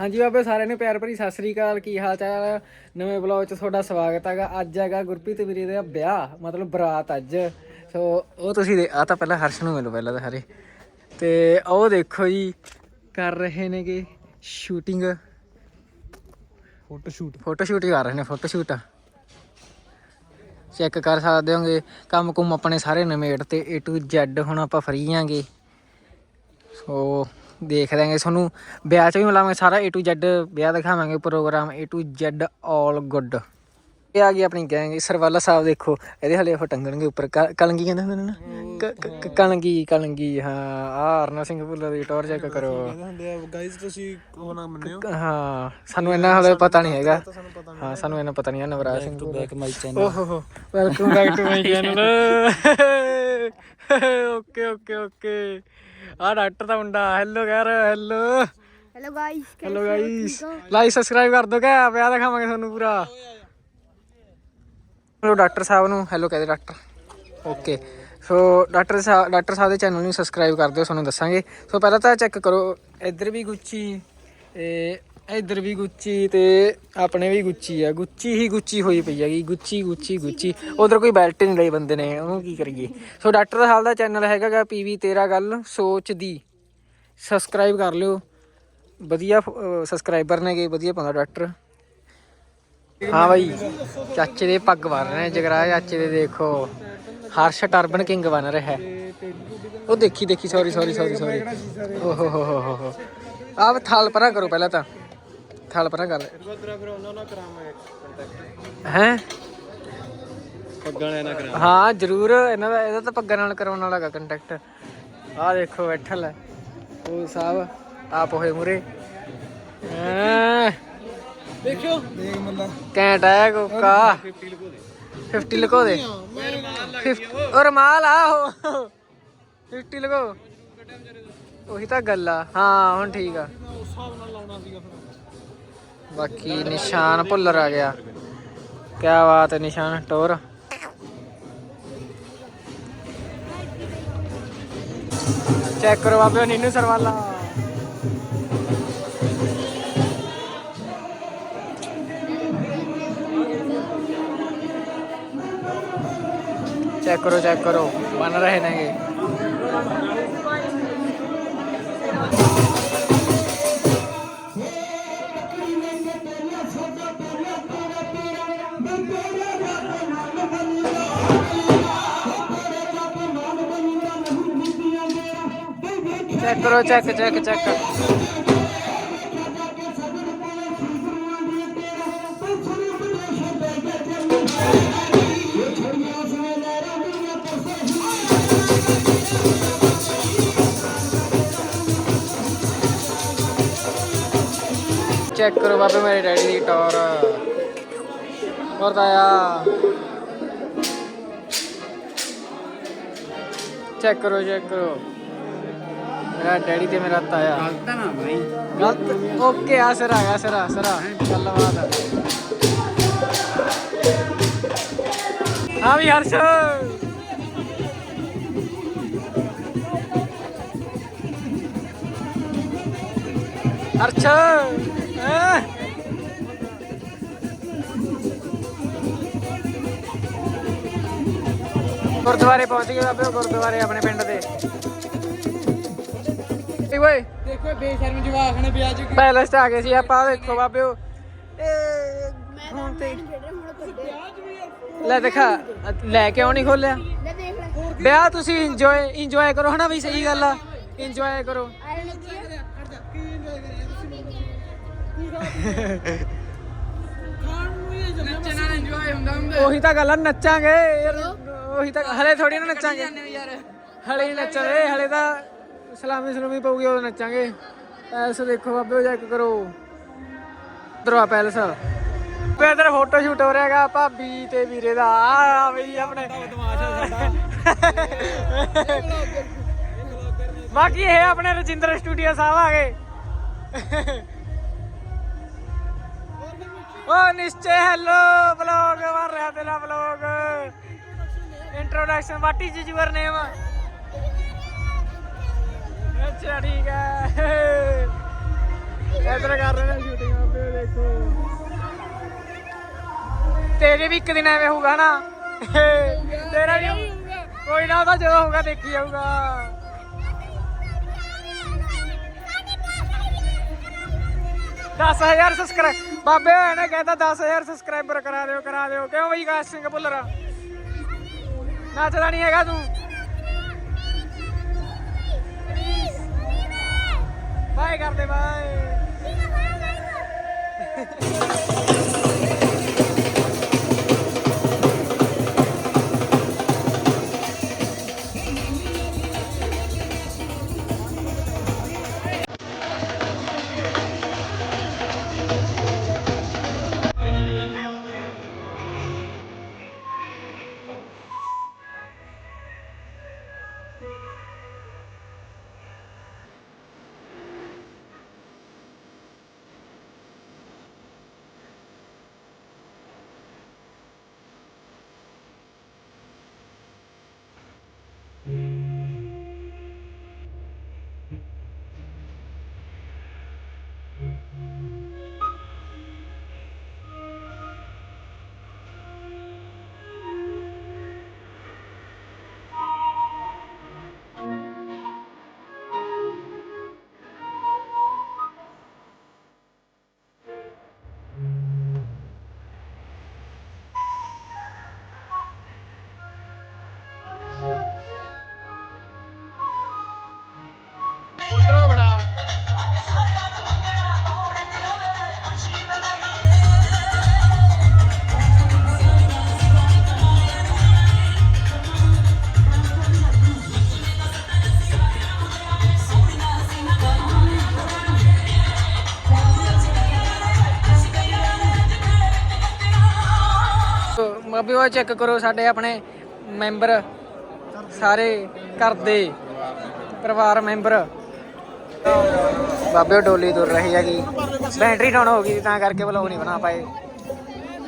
ਹਾਂਜੀ ਬਾਬੇ ਸਾਰਿਆਂ ਨੂੰ ਪਿਆਰ ਭਰੀ ਸਤਿ ਸ੍ਰੀ ਅਕਾਲ। ਕੀ ਹਾਲ ਚਾਲ? ਨਵੇਂ ਵਲੌਗ 'ਚ ਤੁਹਾਡਾ ਸਵਾਗਤ ਹੈਗਾ। ਅੱਜ ਹੈਗਾ ਗੁਰਪ੍ਰੀਤ ਵੀਰੇ ਦਾ ਵਿਆਹ ਮਤਲਬ ਬਰਾਤ ਅੱਜ। ਸੋ ਉਹ ਤੁਸੀਂ ਆ ਤਾਂ ਪਹਿਲਾਂ ਹਰਸ਼ ਨੂੰ ਮਿਲੋ ਪਹਿਲਾਂ ਤਾਂ ਹਰੇ ਤੇ ਉਹ ਦੇਖੋ ਜੀ ਕਰ ਰਹੇ ਨੇਗੇ shooting photo shoot photo shoot ਕਰ ਰਹੇ ਨੇ ਫੋਟੋ ਸ਼ੂਟ ਚੈੱਕ ਕਰ ਸਕਦੇ ਹੋਗੇ ਕੰਮ ਕੁਮ ਆਪਣੇ ਸਾਰੇ ਨਿਮੇੜ ਤੇ A to Z ਹੁਣ ਆਪਾਂ ਫਰੀ ਆਂਗੇ। ਸੋ ਦੇਖ ਲਾਂਗੇ ਤੁਹਾਨੂੰ। ਵਿਆਹ 'ਚ ਵੀ ਮਿਲਾਵਾਂਗੇ ਸਾਰਾ A to Z ਵਿਆਹ ਦਿਖਾਵਾਂਗੇ programme A to Z all good ਇਹ ਆ ਗਈ ਆਪਣੀ ਗੈਂਗ ਸਰਵਾਲਾ ਸਾਹਿਬ ਦੇਖੋ ਇਹਦੇ ਹਲੇ ਉਹ ਟੰਗਣਗੇ ਉੱਪਰ। ਕਲੰਗੀ ਕਹਿੰਦੇ ਹੁੰਦੇ ਨੇ ਕਲੰਗੀ। ਕਲੰਗੀ ਹਾਂ ਆ ਅਰਨਾ ਸਿੰਘ ਭੁੱਲਰ ਦੀ ਟੌਰ ਚੈੱਕ ਕਰੋ। ਗਾਇਜ਼ ਤੁਸੀਂ ਉਹ ਨਾ ਮੰਨਿਓ। ਹਾਂ ਸਾਨੂੰ ਇੰਨਾ ਹਲੇ ਪਤਾ ਨਹੀਂ ਹੈਗਾ। ਸਾਨੂੰ ਪਤਾ ਹਾਂ ਸਾਨੂੰ ਇਹਨਾਂ ਪਤਾ ਨਹੀਂ ਹੈ ਨਵਰਾਜ ਸਿੰਘ ਨਹੀਂ ਬੈਕ ਮਾਈ ਓਹ ਹੋ welcome back to my channel okay okay okay ਆ ਡਾਕਟਰ ਦਾ ਮੁੰਡਾ ਹੈਲੋ ਕਹਿ hello hello guys hello guys like subscribe ਕਰ ਦੋ ਕਾ ਪਿਆ ਦਿਖਾਵਾਂਗੇ ਤੁਹਾਨੂੰ ਪੂਰਾ। ਹੈਲੋ ਡਾਕਟਰ ਸਾਹਿਬ ਨੂੰ ਹੈਲੋ ਕਹਦੇ ਡਾਕਟਰ। ਓਕੇ ਸੋ ਡਾਕਟਰ ਸਾਹਿਬ ਡਾਕਟਰ ਸਾਹਿਬ ਦੇ ਚੈਨਲ ਨੂੰ ਸਬਸਕ੍ਰਾਈਬ ਕਰ ਦਿਓ ਤੁਹਾਨੂੰ ਦੱਸਾਂਗੇ। ਸੋ ਪਹਿਲਾਂ ਤਾਂ ਚੈੱਕ ਕਰੋ ਇੱਧਰ ਵੀ ਗੁੱਚੀ ਤੇ ਇੱਧਰ ਵੀ ਗੁੱਚੀ ਤੇ ਆਪਣੇ ਵੀ ਗੁੱਚੀ ਆ। ਗੁੱਚੀ ਹੀ ਗੁੱਚੀ ਹੋਈ ਪਈ ਹੈਗੀ। ਗੁੱਚੀ ਗੁੱਚੀ ਗੁੱਚੀ। ਉਧਰ ਕੋਈ ਬੈਲਟ ਨਹੀਂ ਲਈ ਬੰਦੇ ਨੇ। ਉਹਨੂੰ ਕੀ ਕਰੀਏ? ਸੋ ਡਾਕਟਰ ਸਾਹਿਬ ਦਾ ਚੈਨਲ ਹੈਗਾਗਾ ਪੀਵੀ 13 ਗੱਲ। ਸੋਚ ਦੀ। ਸਬਸਕ੍ਰਾਈਬ ਕਰ ਲਿਓ। ਵਧੀਆ ਸਬਸਕ੍ਰਾਈਬਰ ਨੇਗੇ। ਵਧੀਆ ਪਾਉਂਦਾ ਡਾਕਟਰ। ਹਾਂ ਬਾਈ। ਚਾਚੇ ਦੇ ਪੱਗ ਬੰਨ ਰਹੇ ਜਗਰਾ ਚਾਚੇ ਦੇ ਦੇਖੋ। ਹਰਸ਼ ਟਰਬਨ ਕਿੰਗ ਬਣ ਰਿਹਾ ਉਹ ਦੇਖੀ ਦੇਖੀ। ਸੌਰੀ ਸੌਰੀ ਸੌਰੀ ਸੌਰੀ ਓਹ ਹੋ ਹੋ ਹੋ ਹੋ ਹੋ। ਆਪ ਥਾਲ ਪਰਾਂ ਕਰੋ ਪਹਿਲਾਂ ਤਾਂ। ਥਾਲ ਪਰਾਂ ਕਰ। ਤੇਰਾ ਫਿਰ ਉਹਨਾਂ ਨਾਲ ਕਰਾਵਾਂਗੇ ਕੰਟੈਕਟ ਹੈ ਪੱਗਾਂ ਹਾਂ ਜਰੂਰ। ਇਹਨਾਂ ਦਾ ਇਹਦਾ ਤਾਂ ਪੱਗਾਂ ਨਾਲ ਕਰਾਉਣ ਵਾਲਾ ਹੈਗਾ ਕੰਟੈਕਟ ਆਹ ਦੇਖੋ ਬੈਠਾ ਲੈ ਉਹ ਸਾਹਿਬ ਆਪ ਹੋਏ ਮੁਰੇ। ਦੇਖਿਓ। ਦੇਖ ਮੱਲਾ ਕੈਂਟ ਹੈ ਕੋਕਾ। 50 ਲਕੋ ਦੇ। 50 ਲਗੋ ਦੇ ਔਰ ਮਾਲ ਆਹੋ 50 ਲਗੋ ਉਹੀ ਤਾਂ ਗੱਲ ਆ। ਹਾਂ ਹੁਣ ਠੀਕ ਆ। ਉਸ ਹਿਸਾਬ ਨਾਲ ਲਾਉਣਾ ਸੀਗਾ ਫਿਰ। ਬਾਕੀ ਨਿਸ਼ਾਨ ਭੁੱਲਰ ਆ ਗਿਆ। ਕਿਆ ਬਾਤ ਹੈ ਨਿਸ਼ਾਨ, ਟੋਰ। ਚੈੱਕ ਕਰੋ ਬਾਬੇ ਨੀਨੂ ਸਰਵਾਲਾ। ਚੈੱਕ ਕਰੋ ਚੈੱਕ ਕਰੋ। ਬਣ ਰਹੇ ਨੇਗੇ। ਚੈੱਕ ਕਰੋ ਚੈੱਕ ਚੈੱਕ ਚੈੱਕ ਚੈੱਕ ਕਰੋ ਬਾਬੇ ਮੇਰੇ ਡੈਡੀ ਦੀ ਟੌਰ ਹੋਰ ਤਾਇਆ ਚੈੱਕ ਕਰੋ ਚੈੱਕ ਕਰੋ ਮੇਰਾ ਡੈਡੀ ਤੇ ਮੇਰਾ ਤਾਇਆ। ਗਲਤ ਨਾ ਬਾਈ। ਗਲਤ? ਓਕੇ ਆ ਸਰ ਆ ਸਰ ਸਰ ਗੱਲਬਾਤ ਆ। ਵੀ ਹਰਸ਼। ਹਰਸ਼ ਹੈਂ? ਗੁਰਦੁਆਰੇ ਪਹੁੰਚ ਗਏ ਬਾਬੇ ਗੁਰਦੁਆਰੇ ਆਪਣੇ ਪਿੰਡ ਦੇ। ਠੀਕ ਓਏ। ਦੇਖੋ ਬੇਸ਼ਰਮ ਜਵਾਖ ਨੇ ਵਿਆਹ ਚ ਪੈਲਸ ਚ ਆ ਗਏ ਸੀ ਆਪਾਂ ਦੇਖੋ ਬਾਬਿਓ ਏ ਲੈ ਦੇਖਾ ਲੈ ਕੇ ਨਹੀਂ ਖੋਲਿਆ ਵਿਆਹ ਤੁਸੀਂ ਇੰਜੋਏ ਇੰਜੋਏ ਕਰੋ ਹਨਾ ਵੀ ਸਹੀ ਗੱਲ ਆ? ਇੰਜੋਏ ਕਰੋ। ਉਹੀ ਤਾਂ ਗੱਲ ਆ ਨੱਚਾਂਗੇ। ਉਹੀ ਤਾਂ ਹਲੇ ਥੋੜੀ ਨੱਚਾਂਗੇ। ਹਲੇ ਨੱਚਾਂਗੇ ਹਲੇ ਤਾਂ ਸਲਾਮੀ ਸਲੂਮੀ ਪਊਗੀ ਉਦੋਂ ਨੱਚਾਂਗੇ। ਪੈਲਸ ਦੇਖੋ ਬਾਬੇ ਚੈੱਕ ਕਰੋ। ਆ ਪੈਲਸ। ਤੇ ਇਧਰ ਫੋਟੋ ਸ਼ੂਟ ਹੋ ਰਿਹਾ ਹੈਗਾ ਭਾਬੀ ਤੇ ਵੀਰੇ ਦਾ। ਆ ਬਈ ਆਪਣੇ। ਬਾਕੀ ਇਹ ਆਪਣੇ ਰਜਿੰਦਰ ਸਟੂਡੀਓ ਸਾਹਿਬ ਆ ਗਏ। ਓ ਨਿਸ਼ਚੈ ਹੈਲੋ ਵਲੌਗ ਬਣ ਰਿਹਾ ਤੇਰਾ vlog introduction what is your name ਅੱਛਾ, ਠੀਕ ਹੈ। ਇਧਰ ਕਰ ਰਹੇ ਨੇ ਸ਼ੂਟਿੰਗ ਆਪੇ, ਦੇਖੋ। ਤੇਰੇ ਵੀ ਇੱਕ ਦਿਨ ਐਵੇਂ ਹੋਊਗਾ ਨਾ। ਤੇਰਾ ਵੀ ਕੋਈ ਨਾ ਉਹਦਾ ਜਦੋਂ ਹੋਊਗਾ, ਦੇਖੀ ਜਾਊਗਾ। ਦਸ ਹਜ਼ਾਰ ਸਬਸਕ੍ਰਾਈਬ ਬਾਬੇ ਹੋਏ ਨੇ ਕਹਿੰਦਾ 10000 ਸਬਸਕ੍ਰਾਈਬਰ ਕਰਾ ਦਿਓ ਕਰਾ ਦਿਓ। ਕਿਉਂ ਬਈ, ਕਾਸ਼ ਸਿੰਘ ਭੁੱਲਰਾ? ਨੱਚਦਾ ਨਹੀਂ ਹੈਗਾ ਤੂੰ। ਕਰਦੇ ਬਾਏ ਬਾਬੇ ਉਹ ਚੈੱਕ ਕਰੋ ਸਾਡੇ ਆਪਣੇ ਮੈਂਬਰ ਸਾਰੇ ਘਰ ਦੇ ਪਰਿਵਾਰ ਮੈਂਬਰ ਬਾਬੇ ਡੋਲੀ ਤੁਰ ਰਹੀ ਹੈਗੀ। ਬੈਟਰੀ ਡਾਊਨ ਹੋ ਗਈ ਤਾਂ ਕਰਕੇ ਵਲੋਗ ਨਹੀਂ ਬਣਾ ਪਾਏ।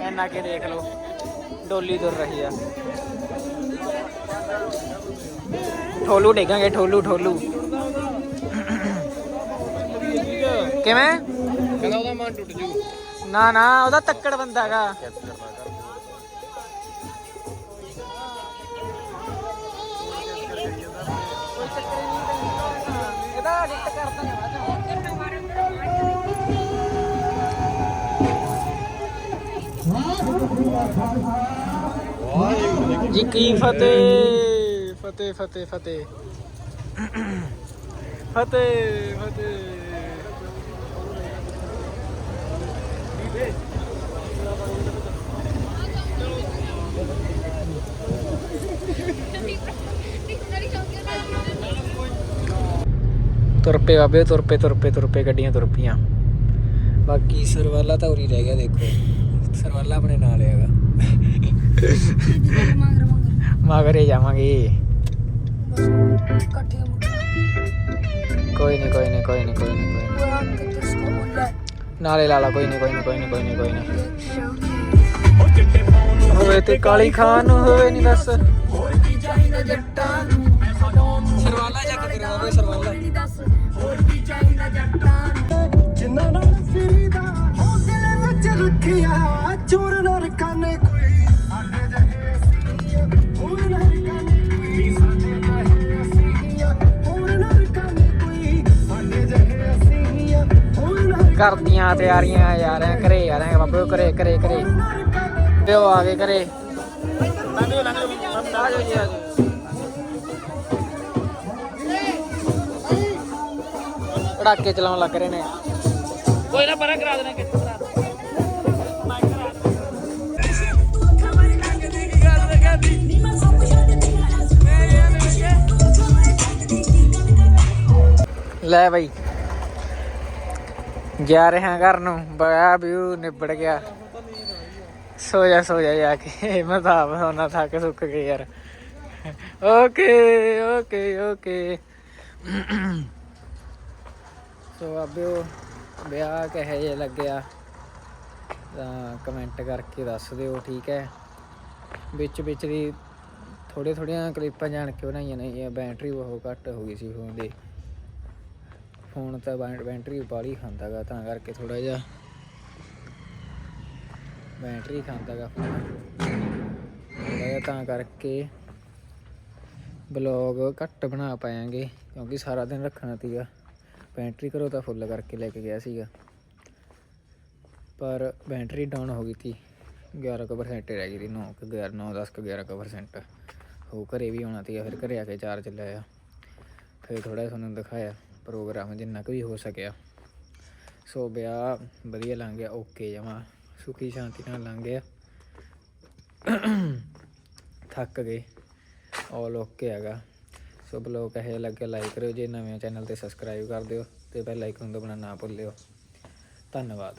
ਇੰਨਾ ਕੇ ਦੇਖ ਲਓ ਡੋਲੀ ਤੁਰ ਰਹੀ ਆ। ਠੋਲੂ ਡੇਗਾਂਗੇ ਠੋਲੂ ਠੋਲੂ। ਕਿਵੇਂ? ਕਹਿੰਦਾ ਉਹਦਾ ਮਨ ਟੁੱਟ ਜੂ। ਨਾ ਨਾ ਉਹਦਾ ਤੱਕੜ ਬੰਦਾ ਜੀ ਕੀ ਫਤਿਹ ਫਤਿਹ ਫਤਿਹ ਫਤਿਹ ਫਤਿਹ ਫਤਿਹ ਤੁਰ ਪਏ ਬਾਬੇ ਤੁਰ ਪਏ ਤੁਰ ਪਏ ਤੁਰ ਪਏ ਗੱਡੀਆਂ ਤੁਰ ਪਈਆਂ ਬਾਕੀ ਸਰਵਾਲਾ ਤਾਂ ਉਰੀ ਰਹਿ ਗਿਆ ਦੇਖੋ ਸਰਵਾਲਾ ਆਪਣੇ ਨਾਲ ਹੈਗਾ। ਮਗਰੇ ਜਾਵਾਂਗੇ। ਕੋਈ ਨਹੀਂ ਕੋਈ ਨਹੀਂ ਕੋਈ ਨਹੀਂ ਕੋਈ ਨਹੀਂ ਕੋਈ ਨੀ। ਨਾਲੇ ਲਾ ਲਾ ਕੋਈ ਨਹੀਂ ਕੋਈ ਨਹੀਂ ਕੋਈ ਨਹੀਂ ਕੋਈ ਨਹੀਂ ਕੋਈ ਨਹੀਂ ਹੋਵੇ ਤੇ ਕਾਲੀ ਖਾਨ ਨੂੰ ਹੋਵੇ ਨਹੀਂ ਦੱਸ। ਸਰਵਾਲਾ ਚੱਕ ਕਰਿਆ ਬਾਬੇ ਸਰਵਾਲਾ। ਜਿੰਨਾ ਨਾਲ ਫਿਰੀਦਾ ਉਹ ਦਿਲ ਵਿੱਚ ਰੱਖਿਆ। ਚੋਰ ਨਾ ਰਕਾਨੇ ਕੋਈ ਸਾਡੇ ਜਹੇ ਅਸੀਂ ਹੋਰ ਨਾ ਰਕਾਨੇ ਕੋਈ ਸਾਡੇ ਜਹੇ ਅਸੀਂ ਹੋਰ ਨਾ ਰਕਾਨੇ ਕੋਈ ਸਾਡੇ ਜਹੇ ਅਸੀਂ ਹੋਰ ਨਾ ਕਰਦੀਆਂ ਤਿਆਰੀਆਂ ਯਾਰ ਐਂ ਘਰੇ ਆ ਰਹੇ ਬਾਬੇ ਘਰੇ ਘਰੇ ਘਰੇ। ਉਹ ਆ ਗਏ ਘਰੇ। ਆ ਜਾਓ ਜੀ ਆ ਜਾਓ। ਪੜਾਕੇ ਚਲਾਉਣ ਲੱਗ ਰਹੇ ਨੇ। ਕੋਈ ਨਾ ਪਰਾਂ ਕਰਾ ਦੇਣਾ ਕਿੱਥੇ ਲੈ ਬਾਈ। ਜਾ ਰਹੇ ਹਾਂ ਘਰ ਨੂੰ, ਬੜਾ ਵਿਊ ਨਿਬੜ ਗਿਆ। ਸੋ ਜਾ ਸੋ ਜਾ ਜਾ ਕੇ, ਮੈਂ ਤਾਂ ਆਪ ਸੋਨਾ ਥੱਕ ਸੁੱਕ ਕੇ ਯਾਰ। Okay okay okay. ਸੋ ਆਬਿਓ ਵਿਆਹ ਕਹੇ ਜੇ ਲੱਗਿਆ, ਤਾਂ ਕਮੈਂਟ ਕਰਕੇ ਦੱਸ ਦਿਓ, ਠੀਕ ਹੈ? ਵਿੱਚ ਵਿੱਚ ਦੀ ਥੋੜੇ ਥੋੜੀਆਂ ਕਲਿੱਪਾਂ ਜਾਣ ਕੇ ਬਣਾਈਆਂ ਨੇ ਇਹ ਬੈਟਰੀ ਬਹੁਤ ਘੱਟ ਹੋ ਗਈ ਸੀ ਫੋਨ ਦੀ। ਫੋਨ ਤਾਂ ਬੈ- ਬੈਟਰੀ ਬਾਲੀ ਖਾਂਦਾਗਾ ਤਾਂ ਕਰਕੇ ਥੋੜਾ ਜਿਹਾ ਬੈਟਰੀ ਖਾਂਦਾਗਾ ਫੋਨ। ਥੋੜਾ ਜਿਹਾ ਤਾਂ ਕਰਕੇ ਬਲੌਗ ਘੱਟ ਬਣਾ ਪਾਵਾਂਗੇ ਕਿਉਂਕਿ ਸਾਰਾ ਦਿਨ ਰੱਖਣਾ ਸੀਗਾ। ਬੈਟਰੀ ਘਰੋਂ ਤਾਂ ਫੁੱਲ ਕਰਕੇ ਲੈ ਕੇ ਗਿਆ ਸੀਗਾ। ਪਰ ਬੈਟਰੀ ਡਾਊਨ ਹੋ ਗਈ ਸੀ। 11% ਰਹਿ ਗਈ ਸੀ 9 ਕੁ 11 9 10 ਕੁ 11% ਹੋ ਘਰੇ ਵੀ ਆਉਣਾ ਸੀਗਾ, ਫਿਰ ਘਰੇ ਆ ਕੇ ਚਾਰਜ ਲਾਇਆ। ਫਿਰ ਥੋੜਾ ਜਿਹਾ ਤੁਹਾਨੂੰ ਦਿਖਾਇਆ। ਪ੍ਰੋਗਰਾਮ ਜਿੰਨਾ ਕੁ ਵੀ ਹੋ ਸਕਿਆ। ਸੋ ਵਿਆਹ ਵਧੀਆ ਲੰਘ ਗਿਆ, ਓਕੇ ਜਮਾ। ਸੁਖੀ ਸ਼ਾਂਤੀ ਨਾਲ ਲੰਘ ਗਿਆ। ਥੱਕ ਗਏ। ਆਲ ਓਕੇ ਹੈਗਾ। ਸੋ ਬਲੌਗ ਇਹ ਲੱਗੇ ਲਾਈਕ ਕਰਿਓ। ਜੇ ਨਵੇਂ ਚੈਨਲ ਤੇ ਸਬਸਕ੍ਰਾਈਬ ਕਰ ਦਿਓ ਤੇ ਬੈਲ ਆਈਕਨ ਦਬਾਉਣਾ ਨਾ ਭੁੱਲਿਓ। ਧੰਨਵਾਦ।